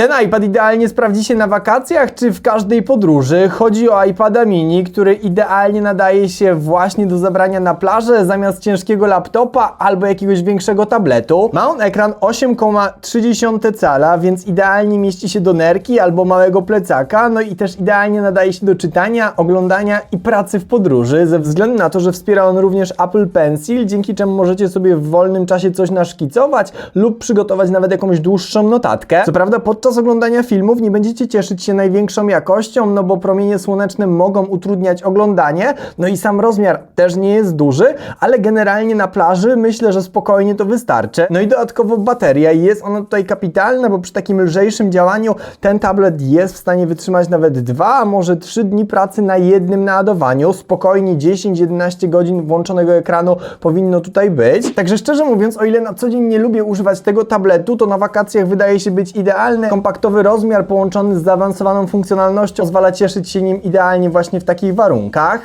Ten iPad idealnie sprawdzi się na wakacjach czy w każdej podróży. Chodzi o iPada mini, który idealnie nadaje się właśnie do zabrania na plażę zamiast ciężkiego laptopa albo jakiegoś większego tabletu. Ma on ekran 8,3 cala, więc idealnie mieści się do nerki albo małego plecaka, no i też idealnie nadaje się do czytania, oglądania i pracy w podróży, ze względu na to, że wspiera on również Apple Pencil, dzięki czemu możecie sobie w wolnym czasie coś naszkicować lub przygotować nawet jakąś dłuższą notatkę. Co prawda podczas oglądania filmów nie będziecie cieszyć się największą jakością, no bo promienie słoneczne mogą utrudniać oglądanie, no i sam rozmiar też nie jest duży, ale generalnie na plaży myślę, że spokojnie to wystarczy. No i dodatkowo bateria jest ona tutaj kapitalna, bo przy takim lżejszym działaniu ten tablet jest w stanie wytrzymać nawet 2, a może 3 dni pracy na jednym naładowaniu. Spokojnie 10-11 godzin włączonego ekranu powinno tutaj być. Także szczerze mówiąc, o ile na co dzień nie lubię używać tego tabletu, to na wakacjach wydaje się być idealny. Kompaktowy rozmiar połączony z zaawansowaną funkcjonalnością pozwala cieszyć się nim idealnie właśnie w takich warunkach.